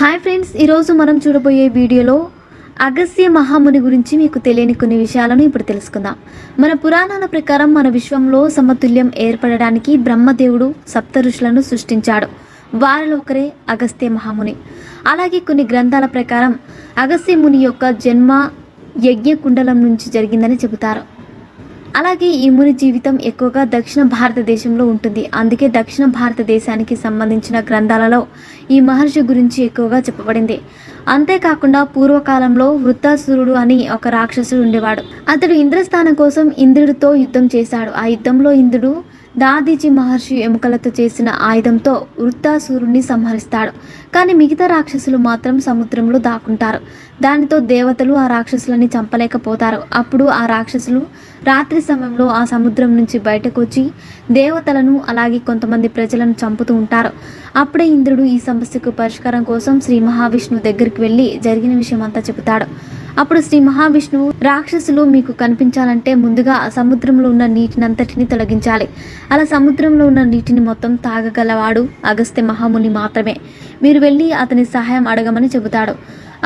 Hi friends ఈరోజు మనం చూడబోయే వీడియోలో అగస్త్య మహాముని గురించి మీకు తెలియని కొన్ని విషయాలను ఇప్పుడు తెలుసుకుందాం. మన పురాణాల ప్రకారం మన విశ్వంలో సమతుల్యం ఏర్పడడానికి బ్రహ్మదేవుడు సప్త ఋషులను సృష్టించాడు. వారిలో ఒకరే అగస్త్య మహాముని. అలాగే కొన్ని గ్రంథాల ప్రకారం అగస్త్య ముని యొక్క జన్మ యజ్ఞ కుండలం నుంచి జరిగిందని చెబుతారు. అలాగే ఈ ముని జీవితం ఎక్కువగా దక్షిణ భారతదేశంలో ఉంటుంది. అందుకే దక్షిణ భారతదేశానికి సంబంధించిన గ్రంథాలలో ఈ మహర్షి గురించి ఎక్కువగా చెప్పబడింది. అంతేకాకుండా పూర్వకాలంలో వృత్తాసురుడు అని ఒక రాక్షసుడు ఉండేవాడు. అతడు ఇంద్రస్థానం కోసం ఇంద్రుడితో యుద్ధం చేశాడు. ఆ యుద్ధంలో ఇంద్రుడు దాదీజీ మహర్షి ఎముకలతో చేసిన ఆయుధంతో వృత్తాసురుణ్ణి సంహరిస్తాడు. కానీ మిగతా రాక్షసులు మాత్రం సముద్రంలో దాక్కుంటారు. దానితో దేవతలు ఆ రాక్షసులని చంపలేకపోతారు. అప్పుడు ఆ రాక్షసులు రాత్రి సమయంలో ఆ సముద్రం నుంచి బయటకు వచ్చి దేవతలను అలాగే కొంతమంది ప్రజలను చంపుతూ ఉంటారు. అప్పుడే ఇంద్రుడు ఈ సమస్యకు పరిష్కారం కోసం శ్రీ మహావిష్ణువు దగ్గరికి వెళ్ళి జరిగిన విషయం అంతా చెబుతాడు. అప్పుడు శ్రీ మహావిష్ణువు రాక్షసులు మీకు కనిపించాలంటే ముందుగా సముద్రంలో ఉన్న నీటినంతటిని తొలగించాలి. అలా సముద్రంలో ఉన్న నీటిని మొత్తం తాగగలవాడు అగస్త్య మహాముని మాత్రమే. మీరు వెళ్ళి అతని సహాయం అడగమని చెబుతాడు.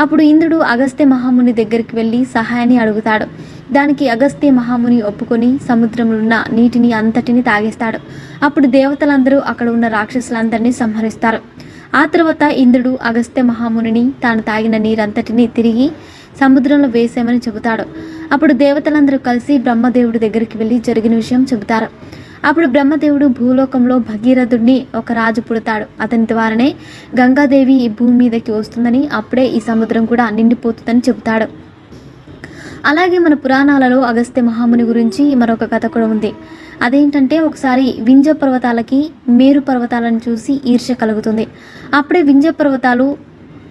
అప్పుడు ఇంద్రుడు అగస్త్య మహాముని దగ్గరికి వెళ్ళి సహాయాన్ని అడుగుతాడు. దానికి అగస్త్య మహాముని ఒప్పుకొని సముద్రంలో ఉన్న నీటిని అంతటిని తాగేస్తాడు. అప్పుడు దేవతలందరూ అక్కడ ఉన్న రాక్షసులందరినీ సంహరిస్తారు. ఆ తర్వాత ఇంద్రుడు అగస్త్య మహామునిని తాను తాగిన నీరంతటిని తిరిగి సముద్రంలో వేసామని చెబుతాడు. అప్పుడు దేవతలందరూ కలిసి బ్రహ్మదేవుడి దగ్గరికి వెళ్ళి జరిగిన విషయం చెబుతారు. అప్పుడు బ్రహ్మదేవుడు భూలోకంలో భగీరథుడిని ఒక రాజు పుడతాడు. అతని ద్వారానే గంగాదేవి ఈ భూమి మీదకి వస్తుందని అప్పుడే ఈ సముద్రం కూడా నిండిపోతుందని చెబుతాడు. అలాగే మన పురాణాలలో అగస్త్య మహాముని గురించి మరొక కథ కూడా ఉంది. అదేంటంటే ఒకసారి వింజ పర్వతాలకి మేరు పర్వతాలను చూసి ఈర్ష కలుగుతుంది. అప్పుడే వింజ పర్వతాలు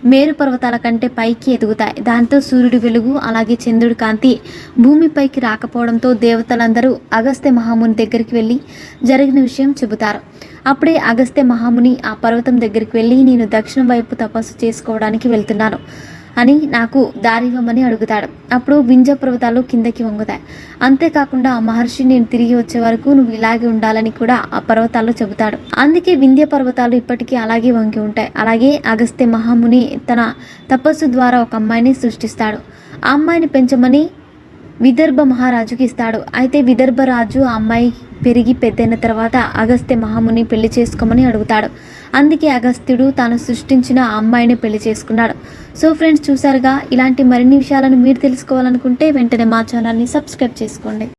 మేరు పర్వతాల కంటే పైకి ఎదుగుతాయి. దాంతో సూర్యుడి వెలుగు అలాగే చంద్రుడి కాంతి భూమిపైకి రాకపోవడంతో దేవతలందరూ అగస్త్య మహాముని దగ్గరికి వెళ్ళి జరిగిన విషయం చెబుతారు. అప్పుడే అగస్త్య మహాముని ఆ పర్వతం దగ్గరికి వెళ్ళి నేను దక్షిణ వైపు తపస్సు చేసుకోవడానికి వెళ్తున్నాను. అని నాకు దారివ్వమని అడుగుతాడు. అప్పుడు వింజ పర్వతాలు కిందకి వంగుతాయి. అంతేకాకుండా ఆ మహర్షి నేను తిరిగి వచ్చే వరకు నువ్వు ఇలాగే ఉండాలని కూడా ఆ పర్వతాల్లో చెబుతాడు. అందుకే వింధ్య పర్వతాలు ఇప్పటికీ అలాగే వంగి ఉంటాయి. అలాగే అగస్త్య మహాముని తన తపస్సు ద్వారా ఒక అమ్మాయిని సృష్టిస్తాడు. ఆ అమ్మాయిని పెంచమని విదర్భ మహారాజుకి ఇస్తాడు. అయితే విదర్భ రాజు ఆ అమ్మాయి పెరిగి పెద్దయిన తర్వాత అగస్త్య మహాముని పెళ్ళి చేసుకోమని అడుగుతాడు. అందుకే అగస్త్యుడు తాను సృష్టించిన ఆ అమ్మాయిని పెళ్ళి చేసుకున్నాడు. సో ఫ్రెండ్స్ చూసారుగా ఇలాంటి మరిన్ని విషయాలను మీరు తెలుసుకోవాలనుకుంటే వెంటనే మా ఛానల్ని సబ్స్క్రైబ్ చేసుకోండి.